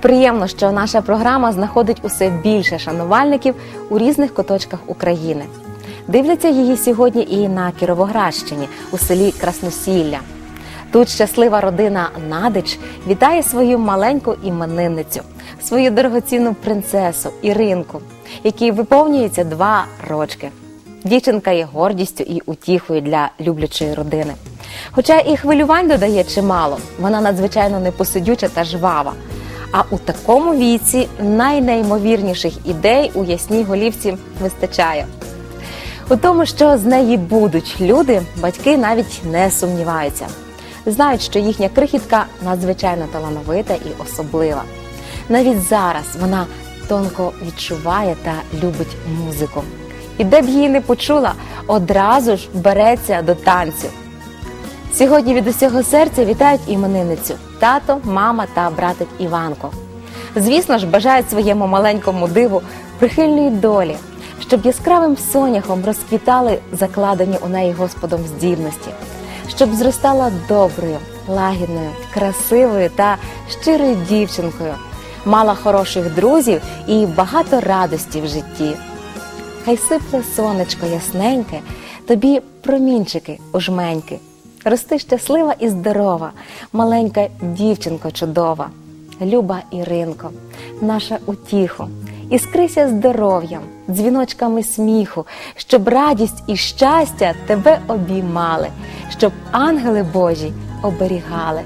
Приємно, що наша програма знаходить усе більше шанувальників у різних куточках України. Дивляться її сьогодні і на Кіровоградщині у селі Красносілля. Тут щаслива родина Надич вітає свою маленьку іменинницю, свою дорогоцінну принцесу Іринку, якій виповнюється два рочки. Дівчинка є гордістю і утіхою для люблячої родини. Хоча і хвилювань додає чимало, вона надзвичайно непосидюча та жвава. А у такому віці найнеймовірніших ідей у ясній голівці вистачає. У тому, що з неї будуть люди, батьки навіть не сумніваються. Знають, що їхня крихітка надзвичайно талановита і особлива. Навіть зараз вона тонко відчуває та любить музику. І де б її не почула, одразу ж береться до танцю. Сьогодні від усього серця вітають іменинницю тато, мама та братик Іванко. Звісно ж, бажають своєму маленькому диву прихильної долі, щоб яскравим соняхом розквітали закладені у неї Господом здібності, щоб зростала доброю, лагідною, красивою та щирою дівчинкою, мала хороших друзів і багато радості в житті. Хай сипле сонечко ясненьке, тобі промінчики у жменьки. Рости щаслива і здорова, маленька дівчинко чудова, люба Іринко, наша утіху, іскрися здоров'ям, дзвіночками сміху, щоб радість і щастя тебе обіймали, щоб ангели Божі оберігали.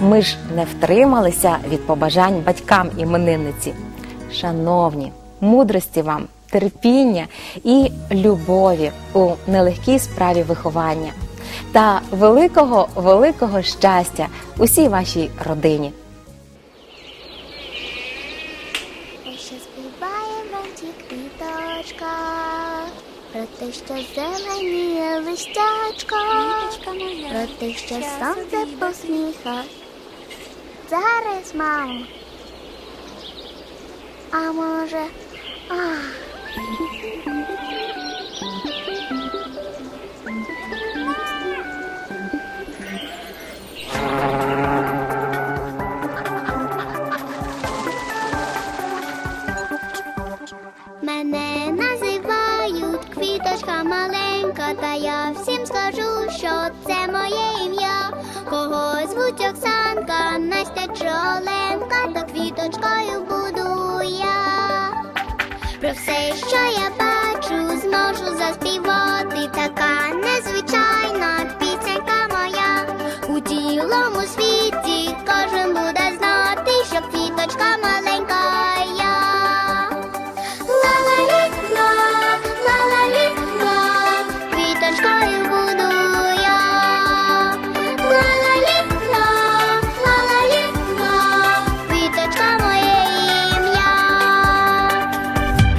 Ми ж не втрималися від побажань батькам іменинниці. Шановні, мудрості вам, терпіння і любові у нелегкій справі виховання та великого великого щастя усій вашій родині. Ще співає квіточка, про те, що зеленіє листячко, про те, що сонце посміха. Зараз, мамо. А може, а. Звуть Оксанка, Настя Чоленка, та квіточкою буду я. Про все, що я бачу,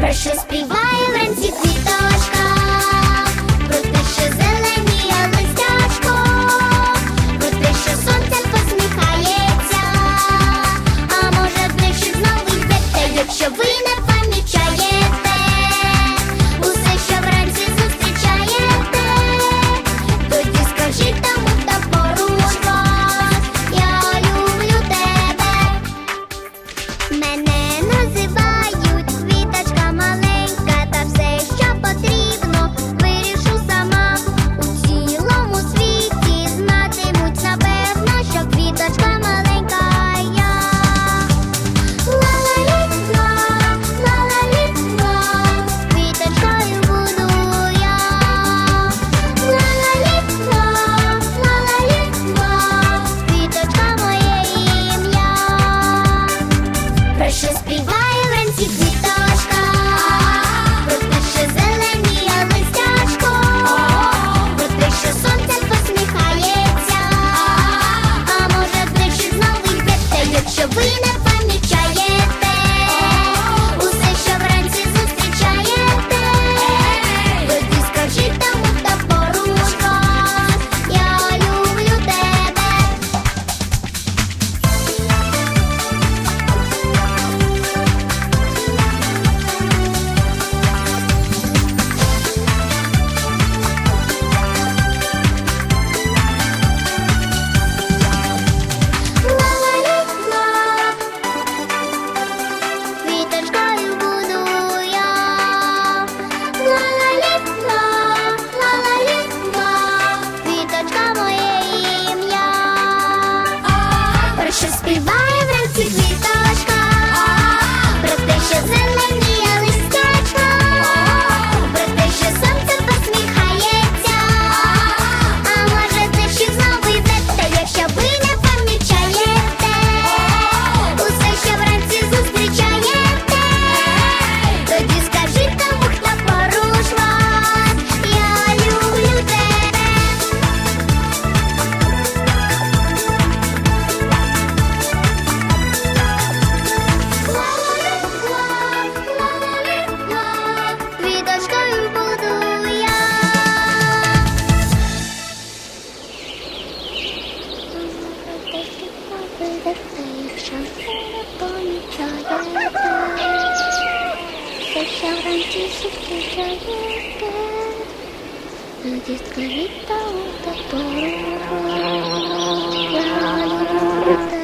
Про just be. Vital. children to support your dad. I just got it out the door. Yeah,